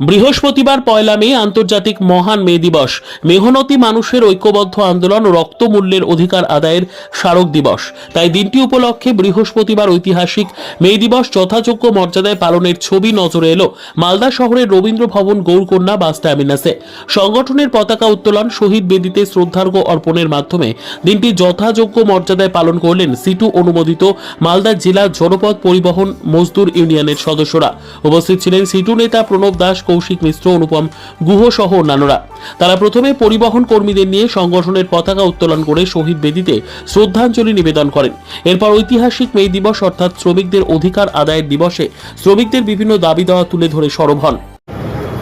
বৃহস্পতিবার পয়লা মে, আন্তর্জাতিক মহান মে দিবস। মেহনতি মানুষের ঐক্যবদ্ধ আন্দোলন রক্তমূল্যের অধিকার আদায়ের স্মারক দিবস। তাই দিনটি উপলক্ষে বৃহস্পতিবার ঐতিহাসিক মে দিবস যথাযোগ্য মর্যাদায় পালনের ছবি নজরে এলো মালদা শহরের রবীন্দ্র ভবন গৌরকন্যা বাস টার্মিনাসে। সংগঠনের পতাকা উত্তোলন, শহীদ বেদিতে শ্রদ্ধার্ঘ্য অর্পণের মাধ্যমে দিনটি যথাযোগ্য মর্যাদায় পালন করলেন সিটু অনুমোদিত মালদা জেলা জনপথ পরিবহন মজদুর ইউনিয়নের সদস্যরা। উপস্থিত ছিলেন সিটু নেতা প্রণব দাস কৌশিক মিশ্র অনুপম গুহ সহ অন্যান্যরা। তারা প্রথমে পরিবহন কর্মীদের নিয়ে সংগঠনের পতাকা উত্তোলন করে শহীদ বেদিতে শ্রদ্ধাঞ্জলি নিবেদন করেন। এরপর ঐতিহাসিক মে দিবস অর্থাৎ শ্রমিকদের অধিকার আদায়ের দিবসে শ্রমিকদের বিভিন্ন দাবি দেওয়া তুলে ধরে সরব হন।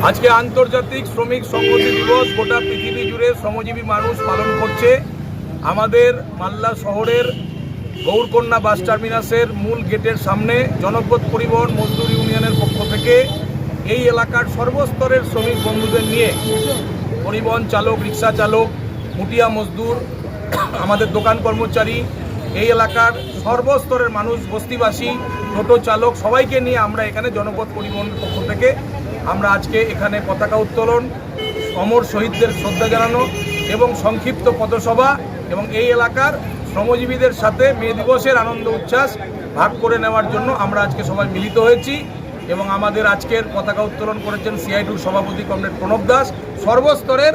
আজকে আন্তর্জাতিক শ্রমিক সংহতি দিবস গোটা পৃথিবী জুড়ে শ্রমজীবী মানুষ পালন করছে। আমাদের মাল্লা শহরের গৌরকন্যা বাস টার্মিনাসের মূল গেটের সামনে জনপথ পরিবহন মজদুর ইউনিয়নের পক্ষ থেকে এই এলাকার সর্বস্তরের শ্রমিক বন্ধুদের নিয়ে পরিবহন চালক, রিক্সা চালক, মুটিয়া মজদুর, আমাদের দোকান কর্মচারী, এই এলাকার সর্বস্তরের মানুষ, বস্তিবাসী, টোটো চালক, সবাইকে নিয়ে আমরা এখানে জনপথ পরিবহনের পক্ষ থেকে আমরা আজকে এখানে পতাকা উত্তোলন, অমর শহীদদের শ্রদ্ধা জানানো এবং সংক্ষিপ্ত পথসভা এবং এই এলাকার শ্রমজীবীদের সাথে মে দিবসের আনন্দ উচ্ছ্বাস ভাগ করে নেওয়ার জন্য আমরা আজকে সবাই মিলিত হয়েছি। এবং আমাদের আজকের পতাকা উত্তোলন করেছেন সিআইটুর সভাপতি কমরেড প্রণব দাস। সর্বস্তরের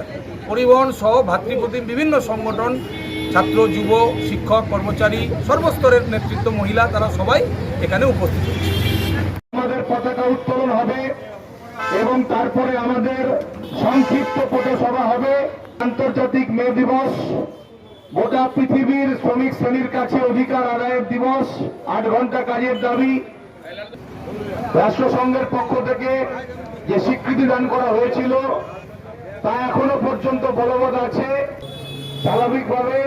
পরিবহন সহ ভাতৃপ্রতিম বিভিন্ন সংগঠন, ছাত্র, যুব, শিক্ষক, কর্মচারী, সর্বস্তরের নেতৃত্ব মহিলা, তারা সবাই এখানে উপস্থিত হয়েছে। আমাদের পতাকা উত্তোলন হবে এবং তারপরে আমাদের সংক্ষিপ্ত পথসভা হবে। আন্তর্জাতিক মে দিবস, গোটা পৃথিবীর শ্রমিক শ্রেণির কাছে অধিকার আদায়ের দিবস, আট ঘণ্টা কাজের দাবি। রাষ্ট্রসংঘের পক্ষ থেকে যে স্বীকৃতি দান করা হয়েছিল, তা এখনও পর্যন্ত বলবৎ আছে। স্বাভাবিকভাবে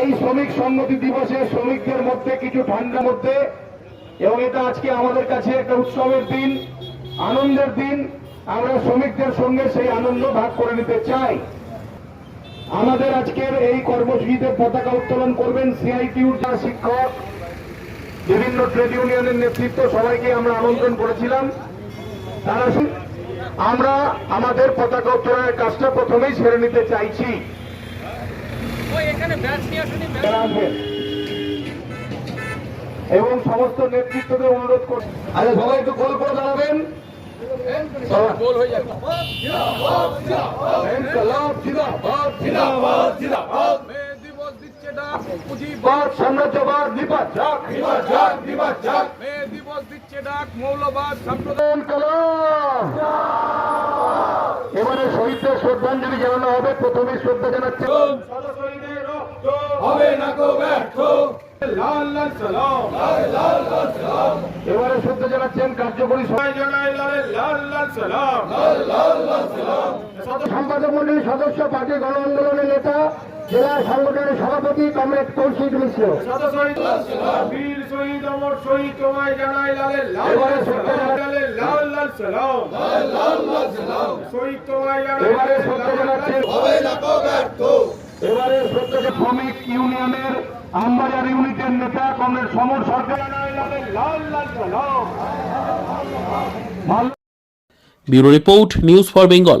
এই শ্রমিক সংগতি দিবসে শ্রমিকদের মধ্যে কিছু ঠান্ডার মধ্যে, এবং এটা আজকে আমাদের কাছে একটা উৎসবের দিন, আনন্দের দিন। আমরা শ্রমিকদের সঙ্গে সেই আনন্দ ভাগ করে নিতে চাই। আমাদের আজকের এই কর্মসূচিতে পতাকা উত্তোলন করবেন সিআইটিউর শিক্ষক বিভিন্ন ট্রেড ইউনিয়নের নেতৃত্ব সবাইকে আমরা আমন্ত্রণ করেছিলাম। তারা আমরা আমাদের পতাকা উত্তোলনের কাজটা প্রথমেই সেরে নিতে চাইছি। এবং সমস্ত নেতৃত্বদের অনুরোধ করছি আরে সবাই একটু গোল করে দাঁড়াবেন। ইনকলাব জিন্দাবাদ, জিন্দাবাদ। মে দিবস দিচ্ছে ডাক মুজিব বাদ, সাম্রাজ্যবাদ নিপাত যাক নিপাত যাক নিপাত যাক মে দিবস দিচ্ছে ডাক মৌলবাদ সাম্প্রদায়িক ইনকলাব। এবারে শহীদদের শ্রদ্ধাঞ্জলি জানানো হবে প্রথমে শ্রদ্ধা জানাচ্ছে। হবে না গো ব্যর্থ। লাল লাল সালাম। এবারে শ্রদ্ধা জানাচ্ছেন কার্যকরী সভায় জানাই লাল লাল লাল সালাম সম্পাদক মন্ডলীর সদস্য পার্টি গণ আন্দোলনের নেতা জেলা সংগঠনের সভাপতি কমরেড কৌশিক মিশ্র। এবারে শ্রমিক ইউনিয়নের আমবাজার ইউনিটের নেতা comrade Samar Sarkar. Bureau report news for Bengal.